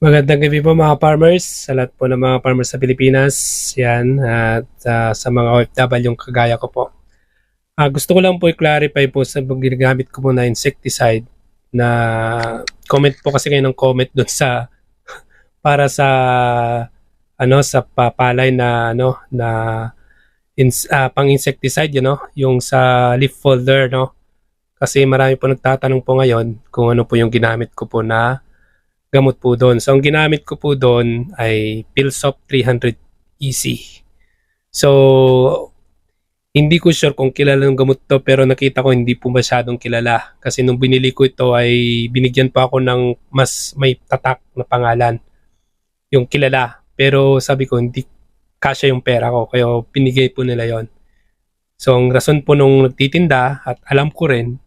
Magandang gabi po mga farmers, sa lahat po ng mga farmers sa Pilipinas, yan, at ah, sa mga OFW yung kagaya ko po. Ah, gusto ko lang po i-clarify po sa ginagamit ko po na insecticide na comment po kasi kayo ng comment doon sa para sa ano sa papalay na ano na ins, ah, pang insecticide you know, yung sa leaf folder no. Kasi marami po nagtatanong po ngayon kung ano po yung ginamit ko po na gamot po doon. So, ang ginamit ko po doon ay Pilsop 300 EC. So, hindi ko sure kung kilala ng gamot to pero nakita ko hindi po masyadong kilala. Kasi nung binili ko ito ay binigyan pa ako ng mas may tatak na pangalan. Yung kilala. Pero sabi ko hindi kasya yung pera ko kaya pinigay po nila yon. So, ang rason po nung nagtitinda at alam ko rin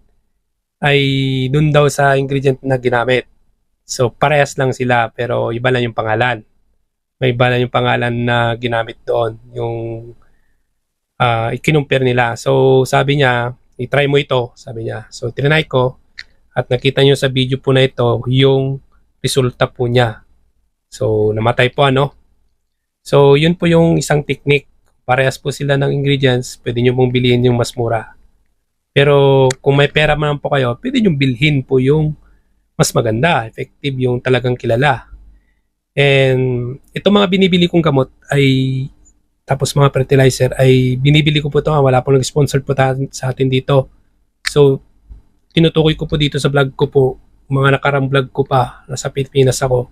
ay dun daw sa ingredient na ginamit. So, parehas lang sila pero iba lang yung pangalan. May iba lang yung pangalan na ginamit doon. Yung uh, ikinumpir nila. So, sabi niya, i-try mo ito, sabi niya. So, tinry ko at nakita niyo sa video po na ito yung resulta po niya. So, namatay po ano. So, yun po yung isang technique. Parehas po sila ng ingredients. Pwede nyo pong bilhin yung mas mura. Pero kung may pera man po kayo, pwede nyo bilhin po yung mas maganda, effective yung talagang kilala. And ito mga binibili kong gamot ay tapos mga fertilizer ay binibili ko po ito. Wala po nag-sponsor po ta- sa atin dito. So, tinutukoy ko po dito sa vlog ko po, mga nakarang vlog ko pa, nasa Pilipinas ako.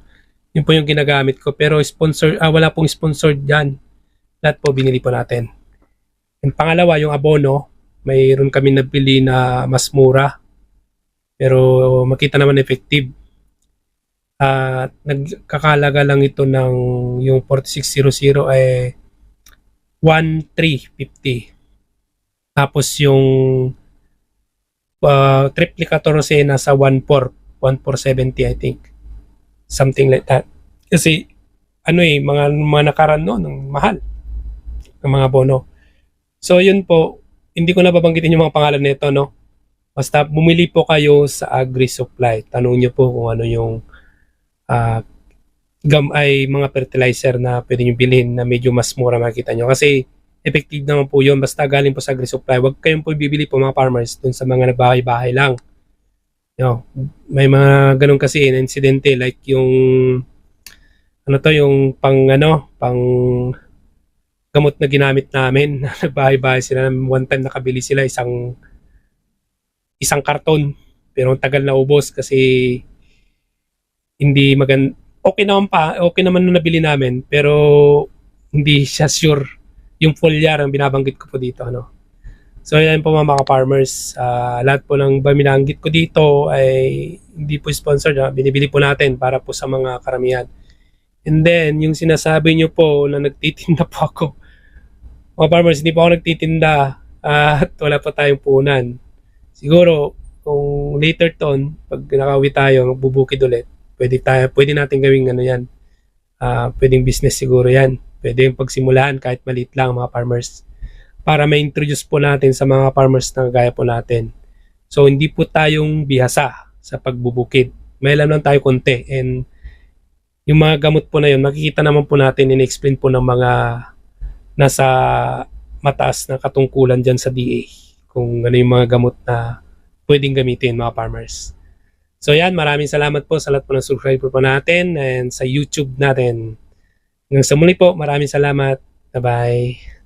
Yun po yung ginagamit ko. Pero sponsor, ah, wala pong sponsor dyan. Lahat po binili po natin. And pangalawa, yung abono, mayroon kami nabili na mas mura pero makita naman effective. At nagkakalaga lang ito ng yung 4600 ay 1350. Tapos yung uh, triplica 14 nasa 14 1470 I think. Something like that. Kasi ano eh mga mga nakaran no ng mahal ng mga bono. So yun po, hindi ko na babanggitin yung mga pangalan nito no Basta bumili po kayo sa agri-supply. Tanong nyo po kung ano yung uh, gam ay mga fertilizer na pwede nyo bilhin na medyo mas mura makita nyo. Kasi effective naman po yun. Basta galing po sa agri-supply. Huwag kayong po bibili po mga farmers dun sa mga nagbahay-bahay lang. You may mga ganun kasi na insidente like yung ano to yung pang ano pang gamot na ginamit namin nagbahay-bahay sila one time nakabili sila isang isang karton. Pero ang tagal na ubos kasi hindi magan okay naman pa, okay naman nung nabili namin, pero hindi siya sure yung foliar ang binabanggit ko po dito. Ano? So yan po mga, mga farmers, uh, lahat po ng binanggit ko dito ay hindi po sponsored, ha? binibili po natin para po sa mga karamihan. And then, yung sinasabi nyo po na nagtitinda po ako, mga farmers, hindi po ako nagtitinda uh, at wala pa tayong punan siguro kung later ton pag nakawi tayo bubukid ulit. Pwede tayo pwede natin gawing ano yan. Uh, pwedeng business siguro yan. Pwede yung pagsimulaan kahit maliit lang mga farmers. Para ma-introduce po natin sa mga farmers na gaya po natin. So hindi po tayong bihasa sa pagbubukid. May alam lang tayo konti. And yung mga gamot po na yun makikita naman po natin in-explain po ng mga nasa mataas na katungkulan dyan sa DA kung ano yung mga gamot na pwedeng gamitin mga farmers. So yan, maraming salamat po sa lahat po ng subscriber po natin and sa YouTube natin. Hanggang sa muli po, maraming salamat. Bye-bye.